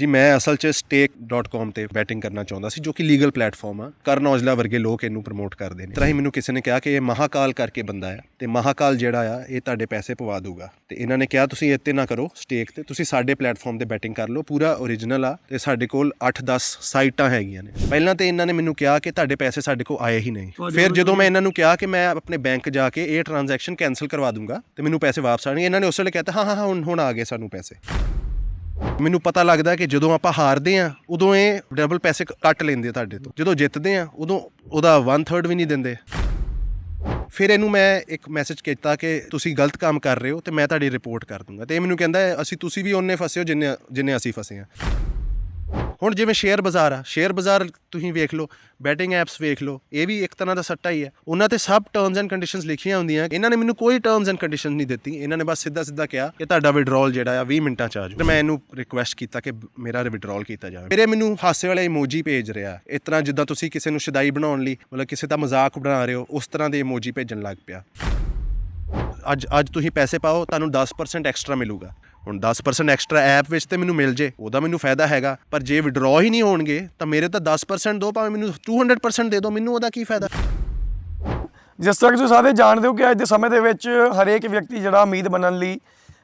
ਜੀ ਮੈਂ ਅਸਲ 'ਚ stake.com ਤੇ ਬੈਟਿੰਗ ਕਰਨਾ ਚਾਹੁੰਦਾ ਸੀ ਜੋ ਕਿ ਲੀਗਲ ਪਲੇਟਫਾਰਮ ਆ। ਕਰਨ ਔਜਲਾ ਵਰਗੇ ਲੋਕ ਇਹਨੂੰ ਪ੍ਰਮੋਟ ਕਰਦੇ ਨੇ। ਤਰ੍ਹਾਂ ਹੀ ਮੈਨੂੰ ਕਿਸੇ ਨੇ ਕਿਹਾ ਕਿ ਇਹ ਮਹਾਕਾਲ ਕਰਕੇ ਬੰਦਾ ਆ ਤੇ ਮਹਾਕਾਲ ਜਿਹੜਾ ਆ ਇਹ ਤੁਹਾਡੇ ਪੈਸੇ ਪਵਾ ਦੂਗਾ ਤੇ ਇਹਨਾਂ ਨੇ ਕਿਹਾ ਤੁਸੀਂ ਇੱਥੇ ਨਾ ਕਰੋ ਸਟੇਕ ਤੇ ਤੁਸੀਂ ਸਾਡੇ ਪਲੇਟਫਾਰਮ ਤੇ ਬੈਟਿੰਗ ਕਰ ਲਓ ਪੂਰਾ ਓਰੀਜਨਲ ਆ ਤੇ ਸਾਡੇ ਕੋਲ 8-10 ਸਾਈਟਾਂ ਹੈਗੀਆਂ ਨੇ। ਪਹਿਲਾਂ ਤੇ ਇਹਨਾਂ ਨੇ ਮੈਨੂੰ ਕਿਹਾ ਕਿ ਤੁਹਾਡੇ ਪੈਸੇ ਸਾਡੇ ਕੋਲ ਆਏ ਹੀ ਨਹੀਂ। ਫਿਰ ਜਦੋਂ ਮੈਂ ਇਹਨਾਂ ਨੂੰ ਕਿਹਾ ਕਿ ਮੈਂ ਆਪਣੇ ਬੈਂਕ ਜਾ ਕੇ ਇਹ ਟ੍ਰਾਂਜੈਕਸ਼ਨ ਕੈਨਸਲ ਕਰਵਾ ਦੂੰਗਾ ਤੇ ਮੈਨੂੰ ਪੈਸੇ ਵਾਪਸ ਆਣਗੇ ਇਹਨਾਂ ਨੇ ਉਸ ਵੇਲੇ ਕਹਿਤਾ ਹਾਂ ਹਾਂ ਹੁਣ ਹੁਣ ਆ ਗਏ ਸਾਨੂੰ ਪੈਸੇ। ਮੈਨੂੰ ਪਤਾ ਲੱਗਦਾ ਕਿ ਜਦੋਂ ਆਪਾਂ ਹਾਰਦੇ ਆ ਉਦੋਂ ਇਹ ਡਬਲ ਪੈਸੇ ਕ- ਕੱਟ ਲੈਂਦੇ ਆ ਤੁਹਾਡੇ ਤੋਂ। ਜਦੋਂ ਜਿੱਤਦੇ ਆ ਉਦੋਂ ਉਹਦਾ 1/3 ਵੀ ਨਹੀਂ ਦਿੰਦੇ। ਫਿਰ ਇਹਨੂੰ ਮੈਂ ਇੱਕ ਮੈਸੇਜ ਕੀਤਾ ਕਿ ਤੁਸੀਂ ਗਲਤ ਕੰਮ ਕਰ ਰਹੇ ਹੋ ਤੇ ਮੈਂ ਤੁਹਾਡੀ ਰਿਪੋਰਟ ਕਰ ਦੂੰਗਾ। ਤੇ ਇਹ ਮੈਨੂੰ ਕਹਿੰਦਾ ਅਸੀਂ, ਤੁਸੀਂ ਵੀ ਉਹਨੇ ਫਸੇ ਹੋ, ਜਿੰਨੇ ਜਿੰਨੇ ਅਸੀਂ ਫਸੇ ਆ ਹੁਣ ਜਿਵੇਂ ਸ਼ੇਅਰ ਬਾਜ਼ਾਰ ਆ, ਸ਼ੇਅਰ ਬਾਜ਼ਾਰ ਤੁਸੀਂ ਵੇਖ ਲਓ ਬੈਟਿੰਗ ਐਪਸ ਵੇਖ ਲਓ, ਇਹ ਵੀ ਇੱਕ ਤਰ੍ਹਾਂ ਦਾ ਸੱਟਾ ਹੀ ਹੈ। ਉਹਨਾਂ ਤੇ ਸਭ ਟਰਮਸ ਐਂਡ ਕੰਡੀਸ਼ਨਸ ਲਿਖੀਆਂ ਹੁੰਦੀਆਂ, ਇਹਨਾਂ ਨੇ ਮੈਨੂੰ ਕੋਈ ਟਰਮਸ ਐਂਡ ਕੰਡੀਸ਼ਨ ਨਹੀਂ ਦਿੱਤੀ। ਇਹਨਾਂ ਨੇ ਬਸ ਸਿੱਧਾ ਸਿੱਧਾ ਕਿਹਾ ਕਿ ਤੁਹਾਡਾ ਵਿਡਰਾਅਲ ਜਿਹੜਾ ਆ 20 ਮਿੰਟਾਂ ਚ ਆ ਜਾਊ। ਤੇ ਮੈਂ ਇਹਨੂੰ ਰਿਕੁਐਸਟ ਕੀਤਾ ਕਿ ਮੇਰਾ ਵਿਡਰਾਅਲ ਕੀਤਾ ਜਾਵੇ। ਮੇਰੇ ਮੈਨੂੰ ਹਾਸੇ ਵਾਲੇ ਇਮੋਜੀ ਭੇਜ ਰਿਹਾ। ਇਸ ਤਰ੍ਹਾਂ ਜਿੱਦਾਂ ਤੁਸੀਂ ਕਿਸੇ ਨੂੰ ਸ਼ਦਾਈ ਬਣਾਉਣ ਲਈ, ਮਤਲਬ ਕਿਸੇ ਦਾ ਮਜ਼ਾਕ ਬਣਾ ਰਹੇ ਹੋ, ਉਸ ਤਰ੍ਹਾਂ ਦੇ ਇਮੋਜੀ ਭੇਜਣ ਲੱਗ ਪਿਆ। ਅੱਜ ਅੱਜ ਤੁਸੀਂ ਪੈਸੇ ਪਾਓ, ਤੁਹਾਨੂੰ 10% ਐਕਸਟਰਾ ਮਿਲੂਗਾ। ਹੁਣ 10% ਐਕਸਟਰਾ ਐਪ ਵਿੱਚ ਤੇ ਮੈਨੂੰ ਮਿਲ ਜੇ, ਉਹਦਾ ਮੈਨੂੰ ਫਾਇਦਾ ਹੈਗਾ। ਪਰ ਜੇ ਵਿਡਰਾਅ ਹੀ ਨਹੀਂ ਹੋਣਗੇ, ਤਾਂ ਮੇਰੇ ਤਾਂ 10% ਦੋ, ਭਾਵੇਂ ਮੈਨੂੰ 200% ਦੇ ਦਿਓ ਮੈਨੂੰ ਉਹਦਾ ਕੀ ਫਾਇਦਾ? ਜਿਸ ਤਰ੍ਹਾਂ ਕਿ ਤੁਸੀਂ ਸਾਰੇ ਜਾਣਦੇ ਹੋ ਕਿ ਅੱਜ ਦੇ ਸਮੇਂ ਦੇ ਵਿੱਚ ਹਰੇਕ ਵਿਅਕਤੀ ਜਿਹੜਾ ਉਮੀਦ ਬਣਨ ਲਈ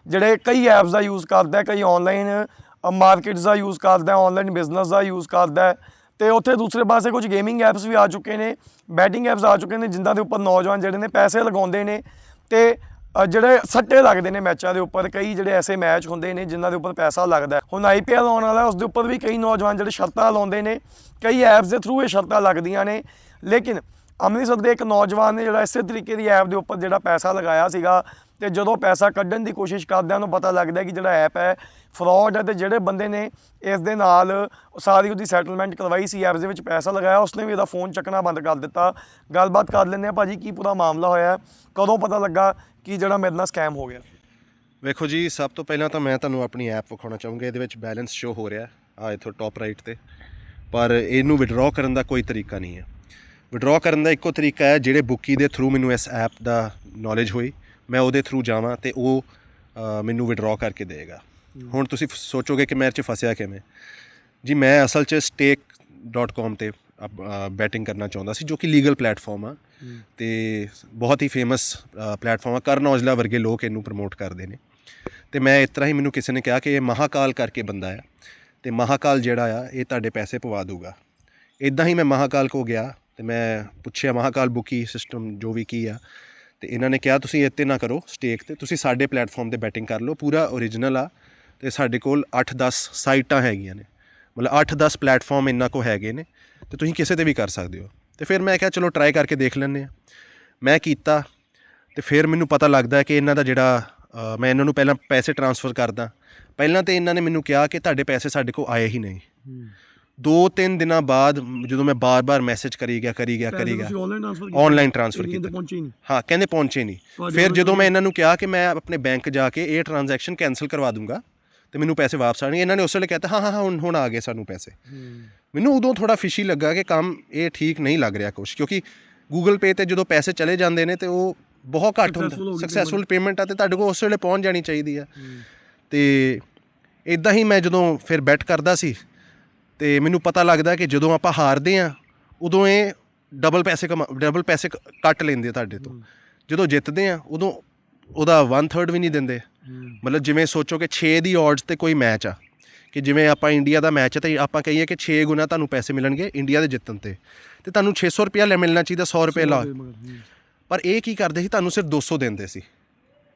ਜਿਹੜੇ ਕਈ ਐਪਸ ਦਾ ਯੂਜ਼ ਕਰਦਾ ਹੈ, ਕਈ ਆਨਲਾਈਨ ਮਾਰਕੀਟਸ ਦਾ ਯੂਜ਼ ਕਰਦਾ ਹੈ ਆਨਲਾਈਨ ਬਿਜ਼ਨਸ ਦਾ ਯੂਜ਼ ਕਰਦਾ ਹੈ, ਤੇ ਉੱਥੇ ਦੂਸਰੇ ਪਾਸੇ ਕੁਝ ਗੇਮਿੰਗ ਐਪਸ ਵੀ ਆ ਚੁੱਕੇ ਨੇ ਬੈਟਿੰਗ ਐਪਸ ਆ ਚੁੱਕੇ ਨੇ ਜਿਨ੍ਹਾਂ ਦੇ ਉੱਪਰ ਨੌਜਵਾਨ ਜਿਹੜੇ ਨੇ ਪੈਸੇ ਲਗਾਉਂਦੇ ਨੇ, ਤੇ ਜਿਹੜੇ ਸੱਟੇ ਲੱਗਦੇ ਨੇ ਮੈਚਾਂ ਦੇ ਉੱਪਰ, ਕਈ ਜਿਹੜੇ ਐਸੇ ਮੈਚ ਹੁੰਦੇ ਨੇ ਜਿਨ੍ਹਾਂ ਦੇ ਉੱਪਰ ਪੈਸਾ ਲੱਗਦਾ ਹੈ। ਹੁਣ ਆਈਪੀਐਲ ਆਉਣ ਵਾਲਾ ਉਸ ਦੇ ਉੱਪਰ ਵੀ ਕਈ ਨੌਜਵਾਨ ਜਿਹੜੇ ਸ਼ਰਤਾਂ ਲਾਉਂਦੇ ਨੇ, ਕਈ ਐਪਸ ਦੇ ਥਰੂ ਇਹ ਸ਼ਰਤਾਂ ਲੱਗਦੀਆਂ ਨੇ ਲੇਕਿਨ ਅੰਮ੍ਰਿਤਸਰ ਦੇ ਇੱਕ ਨੌਜਵਾਨ ਨੇ ਜਿਹੜਾ ਇਸੇ ਤਰੀਕੇ ਦੀ ਐਪ ਦੇ ਉੱਪਰ ਜਿਹੜਾ ਪੈਸਾ ਲਗਾਇਆ ਸੀਗਾ ਤੇ ਜਦੋਂ ਪੈਸਾ ਕੱਢਣ ਦੀ ਕੋਸ਼ਿਸ਼ ਕਰਦਿਆਂ ਨੂੰ ਪਤਾ ਲੱਗਦਾ ਕਿ ਜਿਹੜਾ ਐਪ ਹੈ ਫਰਾਡ ਹੈ ਤੇ ਜਿਹੜੇ ਬੰਦੇ ਨੇ ਇਸ ਦੇ ਨਾਲ ਸਾਰੀ ਉਹਦੀ ਸੈਟਲਮੈਂਟ ਕਰਵਾਈ ਸੀ ਐਪਸ ਦੇ ਵਿੱਚ ਪੈਸਾ ਲਗਾਇਆ, ਉਸਨੇ ਵੀ ਇਹਦਾ ਫੋਨ ਚੱਕਣਾ ਬੰਦ ਕਰ ਦਿੱਤਾ ਗੱਲਬਾਤ ਕਰ ਲੈਂਦੇ ਆ ਭਾਜੀ, ਕੀ ਪੂਰਾ ਮਾਮਲਾ ਹੋਇਆ, ਕਦੋਂ ਪਤਾ ਲੱਗਾ ਕਿ ਜਿਹੜਾ ਮੇਰੇ ਨਾਲ ਸਕੈਮ ਹੋ ਗਿਆ? ਵੇਖੋ ਜੀ, ਸਭ ਤੋਂ ਪਹਿਲਾਂ ਤਾਂ ਮੈਂ ਤੁਹਾਨੂੰ ਆਪਣੀ ਐਪ ਵਿਖਾਉਣਾ ਚਾਹੂੰਗਾ, ਇਹਦੇ ਵਿੱਚ ਬੈਲੈਂਸ ਸ਼ੋ ਹੋ ਰਿਹਾ ਆ ਇੱਥੋਂ ਟੌਪ ਰਾਈਟ ਤੇ। ਪਰ ਇਹਨੂੰ ਵਿਡਰਾਅ ਕਰਨ ਦਾ ਕੋਈ ਤਰੀਕਾ ਨਹੀਂ ਹੈ। ਵਿਡਰਾਅ ਕਰਨ ਦਾ ਇੱਕੋ ਤਰੀਕਾ ਹੈ, ਜਿਹੜੇ ਬੁੱਕੀ ਦੇ ਥਰੂ ਮੈਨੂੰ ਇਸ ਐਪ ਦਾ ਨੌਲੇਜ ਹੋਈ, ਮੈਂ ਉਹਦੇ ਥਰੂ ਜਾਵਾਂ ਤੇ ਉਹ ਮੈਨੂੰ ਵਿਡਰਾਅ ਕਰਕੇ ਦੇਗਾ ਹੁਣ ਤੁਸੀਂ ਸੋਚੋਗੇ ਕਿ ਮੈਂ ਇਹ 'ਚ ਫਸਿਆ ਕਿਵੇਂ? ਜੀ, ਮੈਂ ਅਸਲ 'ਚ stake.com ਤੇ ਬੈਟਿੰਗ ਕਰਨਾ ਚਾਹੁੰਦਾ ਸੀ, ਜੋ ਕਿ ਲੀਗਲ ਪਲੇਟਫਾਰਮ ਆ। ਤੇ ਬਹੁਤ ਹੀ ਫੇਮਸ ਪਲੇਟਫਾਰਮ ਆ। ਕਰਨ ਔਜਲਾ ਵਰਗੇ ਲੋਕ ਇਹਨੂੰ ਪ੍ਰਮੋਟ ਕਰਦੇ ਨੇ। ਤੇ ਮੈਂ ਇਸ ਤਰ੍ਹਾਂ ਹੀ ਮੈਨੂੰ ਕਿਸੇ ਨੇ ਕਿਹਾ ਕਿ ਇਹ ਮਹਾਕਾਲ ਕਰਕੇ ਬੰਦਾ ਆ। ਤੇ ਮਹਾਕਾਲ ਜਿਹੜਾ ਆ, ਇਹ ਤੁਹਾਡੇ ਪੈਸੇ ਪਵਾ ਦੂਗਾ ਇਦਾਂ ਹੀ ਮੈਂ ਮਹਾਕਾਲ ਕੋ ਗਿਆ ਤੇ ਮੈਂ ਪੁੱਛਿਆ, ਮਹਾਕਾਲ ਬੁਕੀ ਸਿਸਟਮ ਜੋ ਵੀ ਕੀ ਆ। ਤੇ ਇਹਨਾਂ ਨੇ ਕਿਹਾ, ਤੁਸੀਂ ਇੱਥੇ ਨਾ ਕਰੋ ਸਟੇਕ ਤੇ, ਤੁਸੀਂ ਸਾਡੇ ਪਲੇਟਫਾਰਮ ਤੇ ਬੈਟਿੰਗ ਕਰ ਲਓ। ਪੂਰਾ ਓਰੀਜਨਲ ਆ ਤੇ ਸਾਡੇ ਕੋਲ 8-10 ਸਾਈਟਾਂ ਹੈਗੀਆਂ ਨੇ। ਮਤਲਬ 8-10 ਪਲੇਟਫਾਰਮ ਇਹਨਾਂ ਕੋ ਹੈਗੇ ਨੇ ਤੇ ਤੁਸੀਂ ਕਿਸੇ ਤੇ ਵੀ ਕਰ ਸਕਦੇ ਹੋ। ਤੇ ਫਿਰ ਮੈਂ ਕਿਹਾ ਚਲੋ ਟਰਾਈ ਕਰਕੇ ਦੇਖ ਲੈਂਦੇ ਆ ਮੈਂ ਕੀਤਾ ਤੇ ਫਿਰ ਮੈਨੂੰ ਪਤਾ ਲੱਗਦਾ ਕਿ ਇਹਨਾਂ ਦਾ ਜਿਹੜਾ ਮੈਂ ਇਹਨਾਂ ਨੂੰ ਪਹਿਲਾਂ ਪੈਸੇ ਟ੍ਰਾਂਸਫਰ ਕਰਦਾ। ਪਹਿਲਾਂ ਤੇ ਇਹਨਾਂ ਨੇ ਮੈਨੂੰ ਕਿਹਾ ਕਿ ਤੁਹਾਡੇ ਪੈਸੇ ਸਾਡੇ ਕੋਲ ਆਏ ਹੀ ਨਹੀਂ। ਦੋ ਤਿੰਨ ਦਿਨਾਂ ਬਾਅਦ ਜਦੋਂ ਮੈਂ ਬਾਰ-ਬਾਰ ਮੈਸੇਜ ਕਰੀ ਗਿਆ ਕਰੀ ਗਿਆ ਕਰੀ ਗਿਆ। ਆਨਲਾਈਨ ਟ੍ਰਾਂਸਫਰ ਕੀਤਾ। ਹਾਂ ਕਹਿੰਦੇ ਪਹੁੰਚੇ ਨਹੀਂ। ਫਿਰ ਜਦੋਂ ਮੈਂ ਇਹਨਾਂ ਨੂੰ ਕਿਹਾ ਕਿ ਮੈਂ ਆਪਣੇ ਬੈਂਕ ਜਾ ਕੇ ਇਹ ਟ੍ਰਾਂਜੈਕਸ਼ਨ ਕੈਨਸਲ ਕਰਵਾ ਦੂੰਗਾ ਤੇ ਮੈਨੂੰ ਪੈਸੇ ਵਾਪਸ ਆਣਗੇ ਇਹਨਾਂ ਨੇ ਉਸ ਵੇਲੇ ਕਹਿਤਾ ਹਾਂ ਹਾਂ ਹਾਂ ਹੁਣ ਹੁਣ ਆ ਗਏ ਸਾਨੂੰ ਪੈਸੇ। ਮੈਨੂੰ ਉਦੋਂ ਥੋੜਾ ਫਿਸ਼ੀ ਲੱਗਾ ਕਿ ਕੰਮ ਇਹ ਠੀਕ ਨਹੀਂ ਲੱਗ ਰਿਹਾ ਕੁਛ ਕਿਉਂਕਿ Google Pay ਤੇ ਜਦੋਂ ਪੈਸੇ ਚਲੇ ਜਾਂਦੇ ਨੇ ਤੇ ਉਹ ਬਹੁਤ ਘੱਟ ਹੁੰਦਾ। ਸਕਸੈਸਫੁਲ ਪੇਮੈਂਟ ਆ ਤੇ ਤੁਹਾਡੇ ਕੋਲ ਉਸ ਵੇਲੇ ਪਹੁੰਚ ਜਾਣੀ ਚਾਹੀਦੀ ਆ। ਤੇ ਇਦਾਂ ਹੀ ਮੈਂ ਜਦੋਂ ਫਿਰ ਬੈਟ ਕਰਦਾ ਸੀ ਤੇ ਮੈਨੂੰ ਪਤਾ ਲੱਗਦਾ ਕਿ ਜਦੋਂ ਆਪਾਂ ਹਾਰਦੇ ਆ ਉਦੋਂ ਇਹ ਡਬਲ ਪੈਸੇ ਡਬਲ ਪੈਸੇ ਕੱਟ ਲੈਂਦੇ ਆ ਤੁਹਾਡੇ ਤੋਂ। ਜਦੋਂ ਜਿੱਤਦੇ ਆ ਉਦੋਂ ਉਹਦਾ 1/3 ਵੀ ਨਹੀਂ ਦਿੰਦੇ। ਮਤਲਬ ਜਿਵੇਂ ਸੋਚੋ ਕਿ 6 ਦੀ odds ਤੇ ਕੋਈ ਮੈਚ ਆ ਕਿ ਜਿਵੇਂ ਆਪਾਂ ਇੰਡੀਆ ਦਾ ਮੈਚ ਹੈ ਤੇ ਆਪਾਂ ਕਹੀਏ ਕਿ 6 ਗੁਣਾ ਤੁਹਾਨੂੰ ਪੈਸੇ ਮਿਲਣਗੇ ਇੰਡੀਆ ਦੇ ਜਿੱਤਣ ਤੇ। ਤੇ ਤੁਹਾਨੂੰ 600 ਰੁਪਿਆ ਲੈ ਮਿਲਣਾ ਚਾਹੀਦਾ 100 ਰੁਪਏ ਲਾ ਪਰ ਇਹ ਕੀ ਕਰਦੇ ਸੀ? ਤੁਹਾਨੂੰ ਸਿਰਫ 200 ਦਿੰਦੇ ਸੀ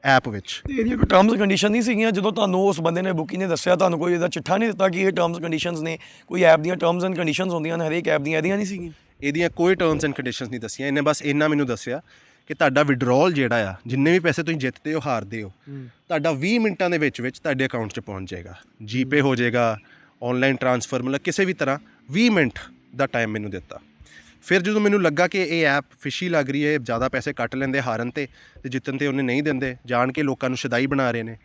ਐਪ ਵਿੱਚ। ਤੇ ਇਹਦੀਆਂ ਕੋਈ ਟਰਮਸ ਕੰਡੀਸ਼ਨ ਨਹੀਂ ਸੀਗੀਆਂ? ਜਦੋਂ ਤੁਹਾਨੂੰ ਉਸ ਬੰਦੇ ਨੇ ਬੁਕਿੰਗ ਨੇ ਦੱਸਿਆ ਤੁਹਾਨੂੰ ਕੋਈ ਇਹਦਾ ਚਿੱਠਾ ਨਹੀਂ ਦਿੱਤਾ ਕਿ ਇਹ ਟਰਮਸ ਕੰਡੀਸ਼ਨਸ ਨੇ? ਕੋਈ ਐਪ ਦੀਆਂ ਟਰਮਸ ਐਂਡ ਕੰਡੀਸ਼ਨਸ ਹੁੰਦੀਆਂ ਨੇ? ਹਰੇਕ ਐਪ ਦੀਆਂ ਇਹਦੀਆਂ ਨਹੀਂ ਸੀਗੀਆਂ? ਇਹਦੀਆਂ ਕੋਈ ਟਰਮਸ ਐਂਡ ਕੰਡੀਸ਼ਨਸ ਨਹੀਂ ਦੱਸੀਆਂ। ਇਹਨੇ ਬਸ ਇੰਨਾ ਮੈਨੂੰ ਦੱਸਿਆ ਕਿ ਤੁਹਾਡਾ ਵਿਡਰਾਅਲ ਜਿਹੜਾ ਆ ਜਿੰਨੇ ਵੀ ਪੈਸੇ ਤੁਸੀਂ ਜਿੱਤਦੇ ਹੋ ਹਾਰਦੇ ਹੋ ਤੁਹਾਡਾ 20 ਮਿੰਟਾਂ ਦੇ ਵਿੱਚ ਵਿੱਚ ਤੁਹਾਡੇ ਅਕਾਊਂਟ 'ਚ ਪਹੁੰਚ ਜਾਏਗਾ। ਜੀਪੇ ਹੋ। ਜਾਏਗਾ ਆਨਲਾਈਨ ਟ੍ਰਾਂਸਫਰ ਮਤਲਬ ਕਿਸੇ ਵੀ ਤਰ੍ਹਾਂ 20 ਮਿੰਟ ਦਾ ਟਾਈਮ ਮੈਨੂੰ ਦਿੱਤਾ। ਫਿਰ ਜਦੋਂ ਮੈਨੂੰ ਲੱਗਾ ਕਿ ਇਹ ਐਪ ਫਿਸ਼ੀ ਲੱਗ ਰਹੀ ਹੈ ਜ਼ਿਆਦਾ ਪੈਸੇ ਕੱਟ ਲੈਂਦੇ ਹਾਰਨ ਤੇ ਤੇ ਜਿੱਤਣ ਤੇ ਉਹਨੇ ਨਹੀਂ ਦਿੰਦੇ ਜਾਣ ਕੇ ਲੋਕਾਂ ਨੂੰ ਸ਼ਦਾਈ ਬਣਾ ਰਹੇ ਨੇ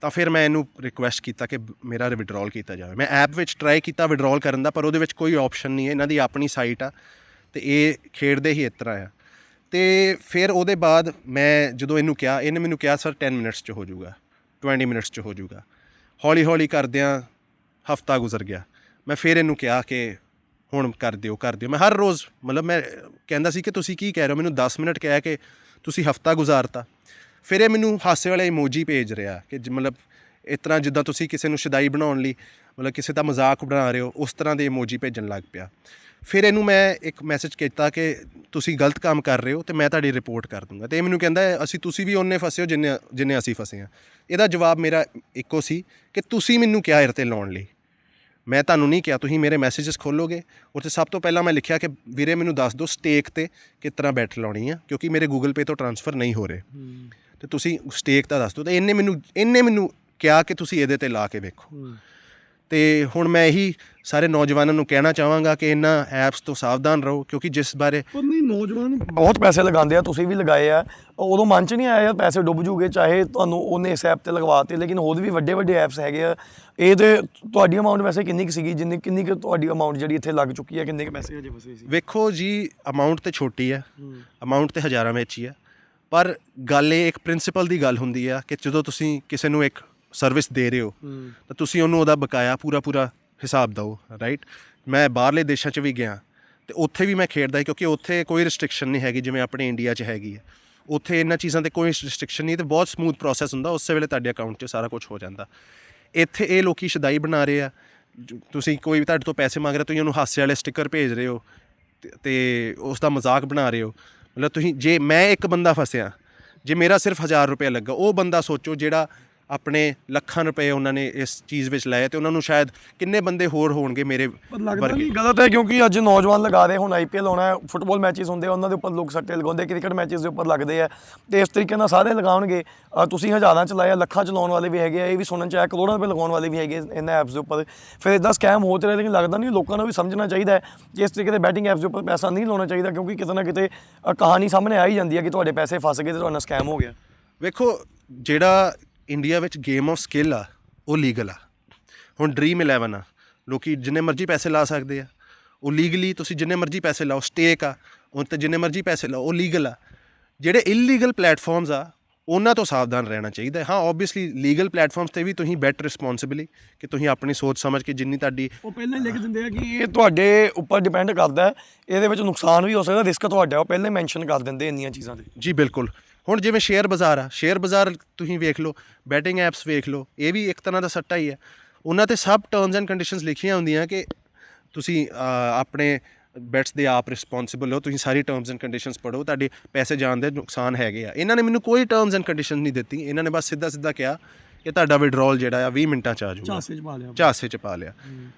ਤਾਂ ਫਿਰ ਮੈਂ ਇਹਨੂੰ ਰਿਕੁਐਸਟ ਕੀਤਾ ਕਿ ਮੇਰਾ ਵਿਡਰਾਅਲ ਕੀਤਾ ਜਾਵੇ। ਮੈਂ ਐਪ ਵਿੱਚ ਟਰਾਈ ਕੀਤਾ ਵਿਡਰਾਅਲ ਕਰਨ ਦਾ ਪਰ ਉਹਦੇ ਵਿੱਚ ਕੋਈ ਆਪਸ਼ਨ ਨਹੀਂ ਹੈ ਇਹਨਾਂ ਦੀ ਆਪਣੀ ਸਾਈਟ ਆ ਤੇ ਇਹ ਖੇਡਦੇ ਹੀ ਇਸ ਤਰ੍ਹਾਂ ਆ। ਤੇ ਫਿਰ ਉਹਦੇ ਬਾਅਦ ਮੈਂ ਜਦੋਂ ਇਹਨੂੰ ਕਿਹਾ, ਇਹਨੇ ਮੈਨੂੰ ਕਿਹਾ, ਸਰ 10 ਮਿੰਟਸ 'ਚ ਹੋ ਜਾਊਗਾ 20 ਮਿੰਟਸ 'ਚ ਹੋ ਜਾਊਗਾ। ਹੌਲੀ ਹੌਲੀ ਕਰਦਿਆਂ ਹਫਤਾ ਗੁਜ਼ਰ ਗਿਆ। ਮੈਂ ਫਿਰ ਇਹਨੂੰ ਕਿਹਾ ਕਿ ਹੁਣ ਕਰ ਦਿਓ ਕਰ ਦਿਓ। ਮੈਂ ਹਰ ਰੋਜ਼, ਮਤਲਬ ਮੈਂ ਕਹਿੰਦਾ ਸੀ ਕਿ ਤੁਸੀਂ ਕੀ ਕਹਿ ਰਹੇ ਹੋ? ਮੈਨੂੰ 10 ਮਿੰਟ ਕਹਿ ਕੇ ਤੁਸੀਂ ਹਫਤਾ ਗੁਜ਼ਾਰਤਾ। ਫਿਰ ਇਹ ਮੈਨੂੰ ਹਾਸੇ ਵਾਲੇ ਇਮੋਜੀ ਭੇਜ ਰਿਹਾ ਕਿ ਜ- ਮਤਲਬ ਇਸ ਤਰ੍ਹਾਂ ਜਿੱਦਾਂ ਤੁਸੀਂ ਕਿਸੇ ਨੂੰ ਸ਼ਦਾਈ ਬਣਾਉਣ ਲਈ ਮਤਲਬ ਕਿਸੇ ਦਾ ਮਜ਼ਾਕ ਬਣਾ ਰਹੇ ਹੋ ਉਸ ਤਰ੍ਹਾਂ ਦੇ ਇਮੋਜੀ ਭੇਜਣ ਲੱਗ ਪਿਆ। ਫਿਰ ਇਹਨੂੰ ਮੈਂ ਇੱਕ ਮੈਸੇਜ ਕੀਤਾ ਕਿ ਤੁਸੀਂ ਗਲਤ ਕੰਮ ਕਰ ਰਹੇ ਹੋ ਤੇ ਮੈਂ ਤੁਹਾਡੀ ਰਿਪੋਰਟ ਕਰ ਦੂੰਗਾ। ਤੇ ਇਹ ਮੈਨੂੰ ਕਹਿੰਦਾ ਅਸੀਂ ਤੁਸੀਂ ਵੀ ਉਹਨੇ ਫਸੇ ਹੋ ਜਿੰਨੇ ਜਿੰਨੇ ਅਸੀਂ ਫਸੇ ਹਾਂ। ਇਹਦਾ ਜਵਾਬ ਮੇਰਾ ਇੱਕੋ ਸੀ ਕਿ ਤੁਸੀਂ ਮੈਨੂੰ ਕਿਹਾ ਇਹ ਤੇ ਲਾਉਣ ਲਈ। ਮੈਂ ਤੁਹਾਨੂੰ ਨਹੀਂ ਕਿਹਾ ਤੁਸੀਂ ਮੇਰੇ ਮੈਸੇजेस ਖੋਲੋਗੇ। ਉੱਥੇ ਸਭ ਤੋਂ ਪਹਿਲਾਂ ਮੈਂ ਲਿਖਿਆ ਕਿ ਵੀਰੇ ਮੈਨੂੰ ਦੱਸ ਦਿਓ ਸਟੇਕ ਤੇ ਤਰ੍ਹਾਂ ਬੈਟ ਲਾਉਣੀ ਆ ਕਿਉਂਕਿ ਮੇਰੇ ਗੂਗਲ ਪੇ ਤੋਂ ਟ੍ਰਾਂਸਫਰ ਨਹੀਂ ਹੋ ਰਹੇ। ਤੇ ਤੁਸੀਂ ਸਟੇਕ ਦਾ ਦੱਸ ਦਿਓ। ਤੇ ਇਹਨੇ ਮੈਨੂੰ ਇਹਨੇ ਮੈਨੂੰ ਕਿਹਾ ਕਿ ਤੁਸੀਂ ਇਹਦੇ ਤੇ ਲਾ ਕੇ ਵੇਖੋ। ਤੇ ਹੁਣ ਮੈਂ ਇਹੀ ਸਾਰੇ ਨੌਜਵਾਨਾਂ ਨੂੰ ਕਹਿਣਾ ਚਾਹਾਂਗਾ ਕਿ ਇਹਨਾਂ ਐਪਸ ਤੋਂ ਸਾਵਧਾਨ ਰਹੋ ਕਿਉਂਕਿ ਜਿਸ ਬਾਰੇ ਨਹੀਂ ਨੌਜਵਾਨ ਬਹੁਤ ਪੈਸੇ ਲਗਾਉਂਦੇ ਆ ਤੁਸੀਂ ਵੀ ਲਗਾਏ ਆ। ਉਦੋਂ ਮਨ ਚ ਨਹੀਂ ਆਇਆ ਯਾਰ ਪੈਸੇ ਡੁੱਬ ਜੂਗੇ ਚਾਹੇ ਤੁਹਾਨੂੰ ਉਹਨੇ ਇਸ ਐਪ ਤੇ ਲਗਵਾਤੇ ਲੇਕਿਨ ਹੋਰ ਵੀ ਵੱਡੇ ਵੱਡੇ ਐਪਸ ਹੈਗੇ ਆ। ਇਹ ਤੇ ਤੁਹਾਡੀ ਅਮਾਉਂਟ ਵੈਸੇ ਕਿੰਨੀ ਕੁ ਸੀਗੀ ਜਿੰਨੀ ਕਿੰਨੀ ਕੁ ਤੁਹਾਡੀ ਅਮਾਉਂਟ ਜਿਹੜੀ ਇੱਥੇ ਲੱਗ ਚੁੱਕੀ ਹੈ ਕਿੰਨੇ ਕੁ ਪੈਸੇ ਹਜੇ ਫਸੇ ਸੀ? ਵੇਖੋ ਜੀ ਅਮਾਉਂਟ ਤੇ ਛੋਟੀ ਹੈ। ਅਮਾਉਂਟ ਤੇ ਹਜ਼ਾਰਾਂ ਵਿੱਚ ਹੀ ਹੈ ਪਰ ਗੱਲ ਇਹ ਇੱਕ ਪ੍ਰਿੰਸੀਪਲ ਦੀ ਗੱਲ ਹੁੰਦੀ ਆ ਕਿ ਜਦੋਂ ਤੁਸੀਂ ਕਿਸੇ ਨੂੰ ਇੱਕ ਸਰਵਿਸ ਦੇ ਰਹੇ ਹੋ ਤਾਂ ਤੁਸੀਂ ਉਹਨੂੰ ਉਹਦਾ ਬਕਾਇਆ ਪੂਰਾ ਪੂਰਾ ਹਿਸਾਬ ਦਿਓ ਰਾਈਟ ਮੈਂ ਬਾਹਰਲੇ ਦੇਸ਼ਾਂ 'ਚ ਵੀ ਗਿਆ ਤੇ ਉੱਥੇ ਵੀ ਮੈਂ ਖੇਡਦਾ ਕਿਉਂਕਿ ਉੱਥੇ ਕੋਈ ਰਿਸਟ੍ਰਿਕਸ਼ਨ ਨਹੀਂ ਹੈਗੀ ਜਿਵੇਂ ਆਪਣੇ ਇੰਡੀਆ 'ਚ ਹੈਗੀ ਹੈ। ਉੱਥੇ ਇਹਨਾਂ ਚੀਜ਼ਾਂ ਤੇ ਕੋਈ ਰਿਸਟ੍ਰਿਕਸ਼ਨ ਨਹੀਂ ਤੇ ਬਹੁਤ ਸਮੂਥ ਪ੍ਰੋਸੈਸ ਹੁੰਦਾ ਉਸੇ ਵੇਲੇ ਤੁਹਾਡੇ ਅਕਾਊਂਟ 'ਚ ਸਾਰਾ ਕੁਝ ਹੋ ਜਾਂਦਾ। ਇੱਥੇ ਇਹ ਲੋਕੀ ਸ਼ਦਾਈ ਬਣਾ ਰਹੇ ਆ ਤੁਸੀਂ ਕੋਈ ਵੀ ਤੁਹਾਡੇ ਤੋਂ ਪੈਸੇ ਮੰਗ ਰਿਹਾ ਤੁਸੀਂ ਉਹਨੂੰ ਹਾਸੇ ਵਾਲੇ ਸਟicker ਭੇਜ ਰਹੇ ਹੋ ਤੇ ਉਸ ਦਾ ਮਜ਼ਾਕ ਬਣਾ ਰਹੇ ਹੋ। ਮਤਲਬ ਤੁਸੀਂ ਜੇ ਮੈਂ ਇੱਕ ਬੰਦਾ ਫਸਿਆ ਜੇ ਮੇਰਾ ਸਿਰਫ 1000 ਰੁਪਏ ਲੱਗਾ ਉਹ ਬੰਦਾ ਸੋਚੋ ਜਿਹੜਾ ਆਪਣੇ ਲੱਖਾਂ ਰੁਪਏ ਉਹਨਾਂ ਨੇ ਇਸ ਚੀਜ਼ ਵਿੱਚ ਲਾਏ ਤੇ ਉਹਨਾਂ ਨੂੰ ਸ਼ਾਇਦ ਕਿੰਨੇ ਬੰਦੇ ਹੋਰ ਹੋਣਗੇ ਮੇਰੇ ਲੱਗਦਾ ਨਹੀਂ ਗਲਤ ਹੈ ਕਿਉਂਕਿ ਅੱਜ ਨੌਜਵਾਨ ਲਗਾ ਰਹੇ ਹੁਣ ਆਈਪੀਐਲ ਹੋਣਾ ਹੈ ਫੁੱਟਬਾਲ ਮੈਚਸ ਹੁੰਦੇ ਆ ਉਹਨਾਂ ਦੇ ਉੱਪਰ ਲੋਕ ਸੱਟੇ ਲਗਾਉਂਦੇ ਕ੍ਰਿਕਟ ਮੈਚਸ ਦੇ ਉੱਪਰ ਲੱਗਦੇ ਆ। ਤੇ ਇਸ ਤਰੀਕੇ ਨਾਲ ਸਾਰੇ ਲਗਾਉਣਗੇ। ਤੁਸੀਂ ਹਜ਼ਾਰਾਂ ਚ ਲਾਇਆ ਲੱਖਾਂ ਚ ਲਾਉਣ ਵਾਲੇ ਵੀ ਹੈਗੇ ਆ ਇਹ ਵੀ ਸੁਣਨ ਚ ਆਇਆ ਕਰੋੜਾਂ ਰੁਪਏ ਲਗਾਉਣ ਵਾਲੇ ਵੀ ਹੈਗੇ ਇਹਨਾਂ ਐਪਸ ਦੇ ਉੱਪਰ। ਫਿਰ ਇਦਾਂ ਸਕੈਮ ਹੋ ਰਿਹਾ ਲੇਕਿਨ ਲੱਗਦਾ ਨਹੀਂ ਲੋਕਾਂ ਨੂੰ ਵੀ ਸਮਝਣਾ ਚਾਹੀਦਾ ਹੈ ਕਿ ਇਸ ਤਰੀਕੇ ਦੇ ਬੈਟਿੰਗ ਐਪਸ ਦੇ ਉੱਪਰ ਪੈਸਾ ਨਹੀਂ ਲਾਉਣਾ ਚਾਹੀਦਾ ਕਿਉਂਕਿ ਕਿਤੇ ਨਾ ਕਿਤੇ ਕਹਾਣੀ ਸਾਹਮਣੇ ਆ ਹੀ ਜਾਂਦੀ ਹੈ ਕਿ ਤੁਹਾਡੇ ਪੈਸੇ ਫਸ ਗਏ ਤੇ ਤੁਹਾਡਾ ਸਕੈਮ ਹੋ ਗਿਆ। ਵੇਖੋ ਜਿਹੜਾ ਇੰਡੀਆ ਵਿੱਚ ਗੇਮ ਆਫ ਸਕਿੱਲ ਆ ਉਹ ਲੀਗਲ ਆ। ਹੁਣ ਡ੍ਰੀਮ 11 ਆ ਲੋਕੀ ਜਿੰਨੇ ਮਰਜ਼ੀ ਪੈਸੇ ਲਾ ਸਕਦੇ ਆ। ਉਹ ਲੀਗਲੀ ਤੁਸੀਂ ਜਿੰਨੇ ਮਰਜ਼ੀ ਪੈਸੇ ਲਾਓ ਸਟੇਕ ਆ ਉਹ ਤੇ ਜਿੰਨੇ ਮਰਜ਼ੀ ਪੈਸੇ ਲਾਓ ਉਹ ਲੀਗਲ ਆ। ਜਿਹੜੇ ਇਲੀਗਲ ਪਲੇਟਫਾਰਮਸ ਆ ਉਹਨਾਂ ਤੋਂ ਸਾਵਧਾਨ ਰਹਿਣਾ ਚਾਹੀਦਾ। ਹੈ। ਆਬਵੀਅਸਲੀ ਲੀਗਲ ਪਲੇਟਫਾਰਮਸ ਤੇ ਵੀ ਤੁਸੀਂ ਬੈਟ ਰਿਸਪੌਂਸਿਬਲੀ ਕਿ ਤੁਸੀਂ ਆਪਣੀ ਸੋਚ ਸਮਝ ਕੇ ਜਿੰਨੀ ਤੁਹਾਡੀ ਉਹ ਪਹਿਲਾਂ ਹੀ ਲਿਖ ਦਿੰਦੇ ਆ ਕਿ ਇਹ ਤੁਹਾਡੇ ਉੱਪਰ ਡਿਪੈਂਡ ਕਰਦਾ ਹੈ ਇਹਦੇ ਵਿੱਚ ਨੁਕਸਾਨ ਵੀ ਹੋ ਸਕਦਾ ਰਿਸਕ ਤੁਹਾਡਾ ਉਹ ਪਹਿਲਾਂ ਹੀ ਮੈਂਸ਼ਨ ਕਰ ਦਿੰਦੇ ਇੰਨੀਆਂ ਚੀਜ਼ਾਂ ਤੇ। ਜੀ ਬਿਲਕੁਲ। ਹੁਣ ਜਿਵੇਂ ਸ਼ੇਅਰ ਬਾਜ਼ਾਰ ਆ ਸ਼ੇਅਰ ਬਾਜ਼ਾਰ ਤੁਸੀਂ ਵੇਖ ਲਓ ਬੈਟਿੰਗ ਐਪਸ ਵੇਖ ਲਓ ਇਹ ਵੀ ਇੱਕ ਤਰ੍ਹਾਂ ਦਾ ਸੱਟਾ ਹੀ ਹੈ ਉਹਨਾਂ ਤੇ ਸਭ ਟਰਮਸ ਐਂਡ ਕੰਡੀਸ਼ਨਸ ਲਿਖੀਆਂ ਹੁੰਦੀਆਂ ਕਿ ਤੁਸੀਂ ਆਪਣੇ ਬੈਟਸ ਦੇ ਆਪ ਰਿਸਪੌਂਸਿਬਲ ਹੋ ਤੁਸੀਂ ਸਾਰੀ ਟਰਮਸ ਐਂਡ ਕੰਡੀਸ਼ਨਸ ਪੜ੍ਹੋ ਤੁਹਾਡੇ ਪੈਸੇ ਜਾਣ ਦੇ ਨੁਕਸਾਨ ਹੈਗੇ ਆ। ਇਹਨਾਂ ਨੇ ਮੈਨੂੰ ਕੋਈ ਟਰਮਸ ਐਂਡ ਕੰਡੀਸ਼ਨ ਨਹੀਂ ਦਿੱਤੀ ਇਹਨਾਂ ਨੇ ਬਸ ਸਿੱਧਾ ਸਿੱਧਾ ਕਿਹਾ ਕਿ ਤੁਹਾਡਾ ਵਿਡਰਾਅਲ ਜਿਹੜਾ ਆ 20 ਮਿੰਟਾਂ ਚ ਆ ਜਾਊਗਾ। ਝਾਸੇ ਚ ਪਾ ਲਿਆ। ਝਾਸੇ ਚ ਪਾ ਲਿਆ।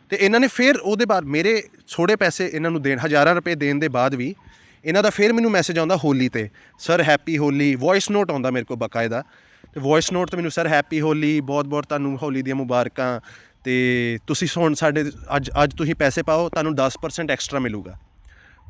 ਤੇ ਇਹਨਾਂ ਨੇ ਫਿਰ ਉਹਦੇ ਬਾਅਦ ਮੇਰੇ ਥੋੜੇ ਪੈਸੇ ਇਹਨਾਂ ਨੂੰ ਦੇਣ ਹਜ਼ਾਰਾਂ ਰੁਪਏ ਦੇਣ ਦੇ ਬਾਅਦ ਵੀ ਇਹਨਾਂ ਦਾ ਫਿਰ ਮੈਨੂੰ ਮੈਸੇਜ ਆਉਂਦਾ ਹੋਲੀ ਤੇ। Sir happy Holi. Voice note ਆਉਂਦਾ ਮੇਰੇ ਕੋਲ ਬਕਾਇਦਾ। ਤੇ ਵੌਇਸ ਨੋਟ ਤੇ ਮੈਨੂੰ ਸਰ ਹੈਪੀ ਹੋਲੀ। ਬਹੁਤ ਬਹੁਤ ਤੁਹਾਨੂੰ ਹੋਲੀ ਦੀਆਂ ਮੁਬਾਰਕਾਂ। ਤੇ ਤੁਸੀਂ ਹੁਣ ਸਾਡੇ, ਅੱਜ ਅੱਜ ਤੁਸੀਂ ਪੈਸੇ ਪਾਓ, ਤੁਹਾਨੂੰ 10% ਐਕਸਟਰਾ ਮਿਲੂਗਾ।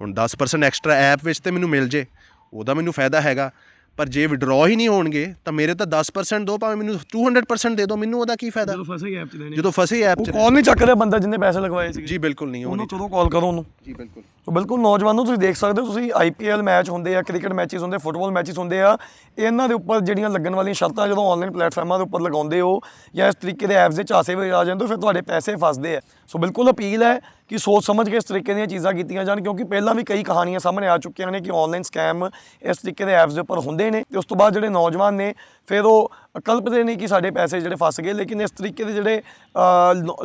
ਹੁਣ 10% ਐਕਸਟਰਾ ਐਪ ਵਿੱਚ ਤੇ ਮੈਨੂੰ ਮਿਲ ਜੇ। ਉਹਦਾ ਮੈਨੂੰ ਫਾਇਦਾ ਹੈਗਾ। ਪਰ ਜੇ ਵਿਡਰਾਅ ਹੀ ਨਹੀਂ ਹੋਣਗੇ ਤਾਂ ਮੇਰੇ ਤਾਂ 10% ਦੋ ਭਾਵੇਂ ਮੈਨੂੰ 200% ਦੇ ਦਿਓ ਮੈਨੂੰ ਉਹਦਾ ਕੀ ਫਾਇਦਾ? ਜਦੋਂ ਫਸੇ ਐਪ ਚ ਦੇਣੇ ਜਦੋਂ ਫਸੇ ਐਪ ਉਹ 'ਚ ਕਾਲ ਨਹੀਂ ਚੱਕ ਰਿਹਾ ਬੰਦਾ ਜਿੰਨੇ ਪੈਸੇ ਲਗਵਾਏ ਸੀ ਜੀ ਬਿਲਕੁਲ ਨਹੀਂ ਉਹਨੂੰ ਕਦੋਂ ਕਾਲ ਕਰੋ ਉਹਨੂੰ। ਜੀ ਬਿਲਕੁਲ। ਸੋ ਬਿਲਕੁਲ ਨੌਜਵਾਨੋ ਤੁਸੀਂ ਦੇਖ ਸਕਦੇ ਹੋ ਤੁਸੀਂ ਆਈਪੀਐਲ ਮੈਚ ਹੁੰਦੇ ਆ ਕ੍ਰਿਕਟ ਮੈਚਸ ਹੁੰਦੇ ਫੁੱਟਬਾਲ ਮੈਚਸ ਹੁੰਦੇ ਆ। ਇਹਨਾਂ ਦੇ ਉੱਪਰ ਜਿਹੜੀਆਂ ਲੱਗਣ ਵਾਲੀਆਂ ਸ਼ਰਤਾਂ ਜਦੋਂ ਆਨਲਾਈਨ ਪਲੇਟਫਾਰਮਾਂ ਦੇ ਉੱਪਰ ਲਗਾਉਂਦੇ ਹੋ ਜਾਂ ਇਸ ਤਰੀਕੇ ਦੇ ਐਪਸ ਦੇ ਝਾਸੇ ਵਿੱਚ ਆ ਜਾਂਦੇ ਹੋ ਫਿਰ ਤੁਹਾਡੇ ਪੈਸੇ ਫਸਦੇ ਆ। ਸੋ ਬਿਲਕੁਲ ਅਪੀਲ ਹੈ ਕਿ ਸੋਚ ਸਮਝ ਕੇ ਇਸ ਤਰੀਕੇ ਦੀਆਂ ਚੀਜ਼ਾਂ ਕੀਤੀਆਂ ਜਾਣ ਕਿਉਂਕਿ ਪਹਿਲਾਂ ਵੀ ਕਈ ਕਹਾਣੀਆਂ ਸਾਹਮਣੇ ਆ ਚੁੱਕੀਆਂ ਨੇ ਕਿ ਆਨਲਾਈਨ ਸਕੈਮ ਇਸ ਤਰੀਕੇ ਦੇ ਐਪਸ ਦੇ ਉੱਪਰ ਹੁੰਦੇ ਨੇ ਤੇ ਉਸ ਤੋਂ ਬਾਅਦ ਜਿਹੜੇ ਨੌਜਵਾਨ ਨੇ ਫਿਰ ਉਹ ਕਲਪਦੇ ਨੇ ਕਿ ਸਾਡੇ ਪੈਸੇ ਜਿਹੜੇ ਫਸ ਗਏ ਲੇਕਿਨ ਇਸ ਤਰੀਕੇ ਦੇ ਜਿਹੜੇ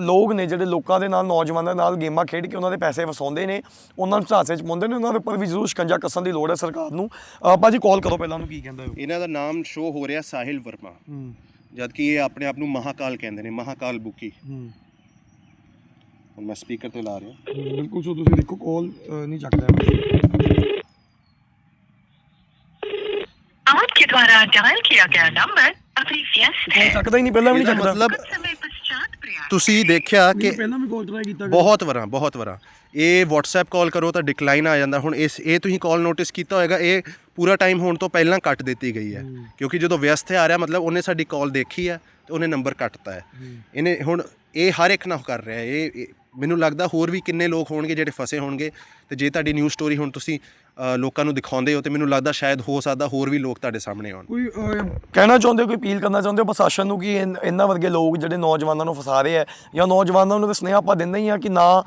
ਲੋਕ ਨੇ ਜਿਹੜੇ ਲੋਕਾਂ ਦੇ ਨਾਲ ਨੌਜਵਾਨਾਂ ਦੇ ਨਾਲ ਗੇਮਾਂ ਖੇਡ ਕੇ ਉਹਨਾਂ ਦੇ ਪੈਸੇ ਵਸਾਉਂਦੇ ਨੇ ਉਹਨਾਂ ਨੂੰ ਝਾਸੇ ਚ ਪਾਉਂਦੇ ਨੇ ਉਹਨਾਂ ਦੇ ਉੱਪਰ ਵੀ ਜ਼ਰੂਰ ਸ਼ਿਕੰਜਾ ਕੱਸਣ ਦੀ ਲੋੜ ਹੈ ਸਰਕਾਰ ਨੂੰ। ਭਾਜੀ ਕਾਲ ਕਰੋ ਪਹਿਲਾਂ ਉਹਨੂੰ ਕੀ ਕਹਿੰਦਾ ਹੈ ਇਹਨਾਂ ਦਾ ਨਾਮ ਸ਼ੋ ਹੋ ਰਿਹਾ ਸਾਹਿਲ ਵਰਮਾ। ਜਦ ਕਿ ਇਹ ਆਪਣੇ ਆਪ ਨੂੰ ਮਹਾਕਾਲ ਕਹਿੰਦੇ ਨੇ ਮਹਾਕਾਲ ਬੁੱਕੀ। ਮੈਂ ਸਪੀਕਰ ਤੇ ਲਾ ਰਿਹਾ ਬਿਲਕੁਲ ਸੋ ਤੁਸੀਂ ਦੇਖੋ ਕਾਲ ਨਹੀਂ ਚੱਕਦਾ आपके द्वारा डायल किया गया नंबर अभी व्यस्त है ਚੱਕਦਾ ਹੀ ਨਹੀਂ ਪਹਿਲਾਂ ਵੀ ਨਹੀਂ ਇਹਦਾ ਚੱਕਦਾ ਮਤਲਬ कुछ समय पश्चात प्रयास ਤੁਸੀਂ ਦੇਖਿਆ ਕਿ ਪਹਿਲਾਂ ਵੀ ਕਾਲ ਟਰਾਈ ਕੀਤਾ ਬਹੁਤ ਵਾਰਾਂ ਬਹੁਤ ਵਾਰਾਂ ਇਹ WhatsApp ਕਾਲ ਕਰੋ ਤਾਂ ਡਿਕਲਾਈਨ ਆ ਜਾਂਦਾ ਹੁਣ ਇਸ ਇਹ ਤੁਸੀਂ ਕਾਲ ਨੋਟਿਸ ਕੀਤਾ ਹੋਏਗਾ ਇਹ ਪੂਰਾ ਟਾਈਮ ਹੋਣ ਤੋਂ ਪਹਿਲਾਂ ਕੱਟ ਦਿੱਤੀ ਗਈ ਹੈ ਕਿਉਂਕਿ ਜਦੋਂ ਵਿਅਸਤ ਆ ਰਿਹਾ ਮਤਲਬ ਉਹਨੇ ਸਾਡੀ ਕਾਲ ਦੇਖੀ ਹੈ ਤੇ ਉਹਨੇ ਨੰਬਰ ਕੱਟਤਾ ਹੈ ਇਹਨੇ ਹੁਣ ਇਹ ਹਰ ਇੱਕ ਨਾਲ ਕਰ ਰਿਹਾ ਹੈ ਇਹ ਇਹ- ਮੈਨੂੰ ਲੱਗਦਾ ਹੋਰ ਵੀ ਕਿੰਨੇ ਲੋਕ ਹੋਣਗੇ ਜਿਹੜੇ ਫਸੇ ਹੋਣਗੇ। ਤੇ ਜੇ ਤੁਹਾਡੀ ਨਿਊਜ਼ ਸਟੋਰੀ ਹੁਣ ਤੁਸੀਂ ਲੋਕਾਂ ਨੂੰ ਦਿਖਾਉਂਦੇ ਹੋ ਤੇ ਮੈਨੂੰ ਲੱਗਦਾ ਸ਼ਾਇਦ ਹੋ ਸਕਦਾ ਹੋਰ ਵੀ ਲੋਕ ਤੁਹਾਡੇ ਸਾਹਮਣੇ ਆਉਣ। ਕੋਈ ਕਹਿਣਾ ਚਾਹੁੰਦੇ ਹੋ ਕੋਈ ਅਪੀਲ ਕਰਨਾ ਚਾਹੁੰਦੇ ਹੋ ਪ੍ਰਸ਼ਾਸਨ ਨੂੰ ਕਿ ਇਹਨਾਂ ਵਰਗੇ ਲੋਕ ਜਿਹੜੇ ਨੌਜਵਾਨਾਂ ਨੂੰ ਫਸਾ ਰਹੇ ਆ ਜਾਂ ਨੌਜਵਾਨਾਂ ਨੂੰ ਤਾਂ ਸੁਨੇਹਾ ਆਪਾਂ ਦਿੰਦੇ ਹੀ ਆ ਕਿ ਨਾ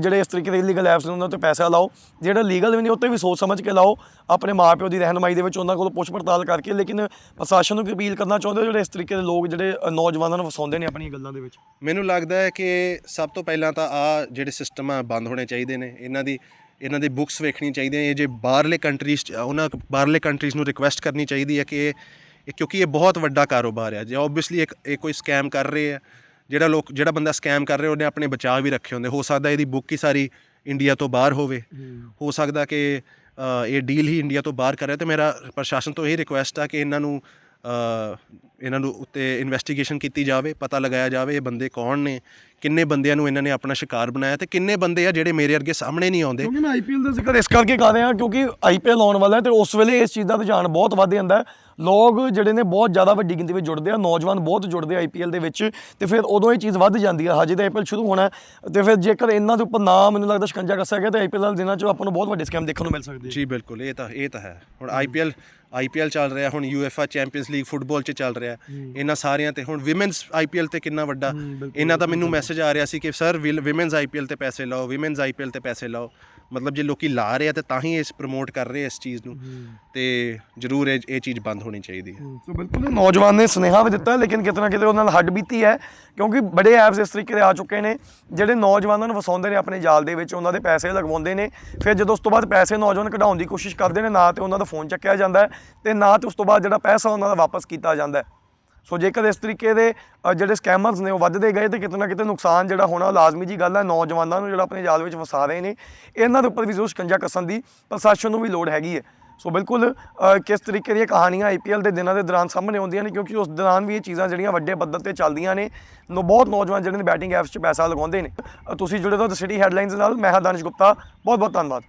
ਜਿਹੜੇ ਇਸ ਤਰੀਕੇ ਦੇ ਇਲੀਗਲ ਐਪਸ ਨੇ ਉਹਨਾਂ ਤੇ ਪੈਸਾ ਲਾਓ ਜਿਹੜਾ ਲੀਗਲ ਵੀ ਨਹੀਂ ਉੱਤੇ ਵੀ ਸੋਚ ਸਮਝ ਕੇ ਲਾਓ ਆਪਣੇ ਮਾਪਿਓ ਦੀ ਰਹਿਨਮਾਈ ਦੇ ਵਿੱਚ ਉਹਨਾਂ ਕੋਲ ਪੁੱਛ ਪੜਤਾਲ ਕਰਕੇ ਲੇਕਿਨ ਪ੍ਰਸ਼ਾਸਨ ਨੂੰ ਅਪੀਲ ਕਰਨਾ ਚਾਹੁੰਦੇ ਹੋ ਜਿਹੜੇ ਇਸ ਤਰੀਕੇ ਦੇ ਲੋਕ ਜਿਹੜੇ ਨੌਜਵਾਨਾਂ ਨੂੰ ਫਸਾਉਂਦੇ ਨੇ ਆਪਣੀਆਂ ਗੱਲਾਂ ਦੇ ਵਿੱਚ? ਮੈਨੂੰ ਲੱਗਦਾ ਹੈ ਕਿ ਸਭ ਤੋਂ ਪਹਿਲਾਂ ਤਾਂ ਆ ਜਿਹੜੇ ਸਿਸਟਮ ਆ ਬੰਦ ਹੋਣੇ ਚਾਹੀਦੇ ਨੇ ਇਹਨਾਂ ਦੀ ਇਹਨਾਂ ਦੀ ਬੁੱਕਸ ਵੇਖਣੀ ਚਾਹੀਦੀਆਂ ਇਹ ਜੇ ਬਾਹਰਲੇ ਕੰਟਰੀਜ਼ ਉਹਨਾਂ ਬਾਹਰਲੇ ਕੰਟਰੀਜ਼ ਨੂੰ ਰਿਕੁਐਸਟ ਕਰਨੀ ਚਾਹੀਦੀ ਹੈ ਕਿ ਇਹ ਕਿਉਂਕਿ ਇਹ ਬਹੁਤ ਵੱਡਾ ਕਾਰੋਬਾਰ ਹੈ ਜੇ ਆਬਵੀਅਸਲੀ ਇੱਕ ਇਹ ਕੋਈ ਸਕੈਮ ਕਰ ਰਹੇ ਆ ਜਿਹੜਾ ਲੋਕ ਜਿਹੜਾ ਬੰਦਾ ਸਕੈਮ ਕਰ ਰਿਹਾ ਉਹਨੇ ਆਪਣੇ ਬਚਾਅ ਵੀ ਰੱਖੇ ਹੁੰਦੇ ਹੋ ਸਕਦਾ ਇਹਦੀ ਬੁੱਕ ਹੀ ਸਾਰੀ ਇੰਡੀਆ ਤੋਂ ਬਾਹਰ ਹੋਵੇ। ਹੋ। ਸਕਦਾ ਕਿ ਇਹ ਡੀਲ ਹੀ ਇੰਡੀਆ ਤੋਂ ਬਾਹਰ ਕਰ ਰਿਹਾ ਤੇ ਮੇਰਾ ਪ੍ਰਸ਼ਾਸਨ ਤੋਂ ਇਹ ਰਿਕੁਐਸਟ ਆ ਕਿ ਇਹਨਾਂ ਨੂੰ ਇਹਨਾਂ ਨੂੰ ਉੱਤੇ ਇਨਵੈਸਟੀਗੇਸ਼ਨ ਕੀਤੀ ਜਾਵੇ ਪਤਾ ਲਗਾਇਆ ਜਾਵੇ ਇਹ ਬੰਦੇ ਕੌਣ ਨੇ ਕਿੰਨੇ ਬੰਦਿਆਂ ਨੂੰ ਇਹਨਾਂ ਨੇ ਆਪਣਾ ਸ਼ਿਕਾਰ ਬਣਾਇਆ ਤੇ ਕਿੰਨੇ ਬੰਦੇ ਆ ਜਿਹੜੇ ਮੇਰੇ ਅੱਗੇ ਸਾਹਮਣੇ ਨਹੀਂ ਆਉਂਦੇ। ਕਿਉਂਕਿ ਮੈਂ ਆਈਪੀਐਲ ਦਾ ਜ਼ਿਕਰ ਇਸ ਕਰਕੇ ਕਰ ਰਿਹਾ ਕਿਉਂਕਿ ਆਈਪੀਐਲ ਆਉਣ ਵਾਲਾ ਹੈ ਤੇ ਉਸ ਵੇਲੇ ਇਸ ਚੀਜ਼ ਦਾ ਰੁਝਾਨ ਬਹੁਤ ਵੱਧ ਜਾਂਦਾ ਹੈ। ਲੋਕ ਜਿਹੜੇ ਨੇ ਬਹੁਤ ਜ਼ਿਆਦਾ ਵੱਡੀ ਗਿਣਤੀ ਵਿੱਚ ਜੁੜਦੇ ਆ ਨੌਜਵਾਨ ਬਹੁਤ ਜੁੜਦੇ ਆ ਆਈਪੀਐਲ ਦੇ ਵਿੱਚ ਤੇ ਫਿਰ ਉਦੋਂ ਇਹ ਚੀਜ਼ ਵੱਧ ਜਾਂਦੀ ਆ ਹਜੇ ਤਾਂ ਆਈਪੀਐਲ ਸ਼ੁਰੂ ਹੋਣਾ ਤੇ ਫਿਰ ਜੇਕਰ ਇਹਨਾਂ ਦੇ ਉੱਪਰ ਨਾ ਮੈਨੂੰ ਲੱਗਦਾ ਸ਼ਿਕੰਜਾ ਕੱਸਿਆ ਗਿਆ ਤੇ ਆਈਪੀਐਲ ਵਾਲੇ ਦਿਨਾਂ 'ਚ ਆਪਾਂ ਨੂੰ ਬਹੁਤ ਵੱਡੇ ਸਕੈਮ ਦੇਖਣ ਨੂੰ ਮਿਲ ਸਕਦੇ ਜੀ ਬਿਲਕੁਲ ਇਹ ਤਾਂ ਇਹ ਤਾਂ ਹੈ। ਹੁਣ ਆਈਪੀਐਲ ਆਈਪੀਐਲ ਚੱਲ ਰਿਹਾ ਹੁਣ ਯੂਐਫਏ ਚੈਂਪੀਅਨਸ ਲੀਗ ਫੁੱਟਬਾਲ 'ਚ ਚੱਲ ਰਿਹਾ। ਇਹਨਾਂ ਸਾਰਿਆਂ ਤੇ ਹੁਣ ਵਿਮਨਸ ਆਈਪੀਐਲ ਤੇ ਕਿੰਨਾ ਵੱਡਾ? ਇਹਨਾਂ ਦਾ ਮੈਨੂੰ ਮੈਸੇਜ ਆ ਰਿਹਾ ਸੀ ਕਿ ਸਰ ਵਿਮਨਸ ਆਈਪੀਐਲ ਤੇ ਪੈਸੇ ਲਾਓ ਵਿਮਨਸ ਆਈਪੀਐਲ ਤੇ ਪੈਸੇ ਲਾਓ। ਮਤਲਬ ਜੇ ਲੋਕੀ ਲਾ ਰਹੇ ਆ ਤੇ ਤਾਂ ਹੀ ਇਸ ਪ੍ਰਮੋਟ ਕਰ ਰਹੇ ਇਸ ਚੀਜ਼ ਨੂੰ। ਤੇ ਜ਼ਰੂਰ ਇਹ ਇਹ ਚੀਜ਼ ਬੰਦ ਹੋਣੀ ਚਾਹੀਦੀ ਹੈ। ਸੋ ਬਿਲਕੁਲ ਨੌਜਵਾਨ ਨੇ ਸੁਨੇਹਾ ਵੀ ਦਿੱਤਾ ਲੇਕਿਨ ਕਿਤੇ ਨਾ ਕਿਤੇ ਉਹਨਾਂ ਨਾਲ ਹੱਡ ਬੀਤੀ ਹੈ ਕਿਉਂਕਿ ਬੜੇ ਐਪਸ ਇਸ ਤਰੀਕੇ ਦੇ ਆ ਚੁੱਕੇ ਨੇ ਜਿਹੜੇ ਨੌਜਵਾਨਾਂ ਨੂੰ ਫਸਾਉਂਦੇ ਨੇ ਆਪਣੇ ਜਾਲ ਦੇ ਵਿੱਚ ਉਹਨਾਂ ਦੇ ਪੈਸੇ ਲਗਵਾਉਂਦੇ ਨੇ ਫਿਰ ਜਦੋਂ ਉਸ ਤੋਂ ਬਾਅਦ ਪੈਸੇ ਨੌਜਵਾਨ ਕਢਾਉਣ ਦੀ ਕੋਸ਼ਿਸ਼ ਕਰਦੇ ਨੇ ਨਾ ਤੇ ਉਹਨਾਂ ਦਾ ਫੋਨ ਚੱਕਿਆ ਜਾਂਦਾ ਹੈ ਤੇ ਨਾ ਤੇ ਉਸ ਤੋਂ ਬਾਅਦ ਜਿਹੜਾ ਪੈਸਾ ਉਹਨਾਂ ਦਾ ਵਾਪਸ ਕੀਤਾ ਜਾਂਦਾ ਹੈ। ਸੋ ਜੇਕਰ ਇਸ ਤਰੀਕੇ ਦੇ ਜਿਹੜੇ ਸਕੈਮਰਸ ਨੇ ਉਹ ਵੱਧਦੇ ਗਏ ਤੇ ਕਿਤੇ ਨਾ ਕਿਤੇ ਨੁਕਸਾਨ ਜਿਹੜਾ ਹੋਣਾ ਲਾਜ਼ਮੀ ਜੀ ਗੱਲ ਹੈ, ਨੌਜਵਾਨਾਂ ਨੂੰ ਜਿਹੜਾ ਆਪਣੇ ਜਾਲ ਵਿੱਚ ਫਸਾ ਰਹੇ ਨੇ, ਇਹਨਾਂ ਦੇ ਉੱਪਰ ਵੀ ਜ਼ਰੂਰ ਸ਼ਿਕੰਜਾ ਕੱਸਣ ਦੀ ਪ੍ਰਸ਼ਾਸਨ ਨੂੰ ਵੀ ਲੋੜ ਹੈਗੀ ਹੈ। ਸੋ ਬਿਲਕੁਲ ਕਿਸ ਤਰੀਕੇ ਦੀਆਂ ਕਹਾਣੀਆਂ ਆਈਪੀਐਲ ਦੇ ਦਿਨਾਂ ਦੇ ਦੌਰਾਨ ਸਾਹਮਣੇ ਆਉਂਦੀਆਂ ਨੇ ਕਿਉਂਕਿ ਉਸ ਦੌਰਾਨ ਵੀ ਇਹ ਚੀਜ਼ਾਂ ਜਿਹੜੀਆਂ ਵੱਡੇ ਪੱਧਰ ਤੇ ਚੱਲਦੀਆਂ ਨੇ, ਨੋ, ਬਹੁਤ ਨੌਜਵਾਨ ਜਿਹੜੇ ਨੇ ਬੈਟਿੰਗ ਐਪਸ 'ਚ ਪੈਸਾ ਲਗਾਉਂਦੇ ਨੇ। ਤੁਸੀਂ ਜੁੜੇ ਰਹੋ ਦ ਸਿਟੀ ਹੈਡਲਾਈਨਸ ਨਾਲ, ਮੈਂ ਹਾਂ ਦਾਨਿਸ਼ ਗੁਪਤਾ ਬਹੁਤ ਬਹੁਤ ਧੰਨਵਾਦ।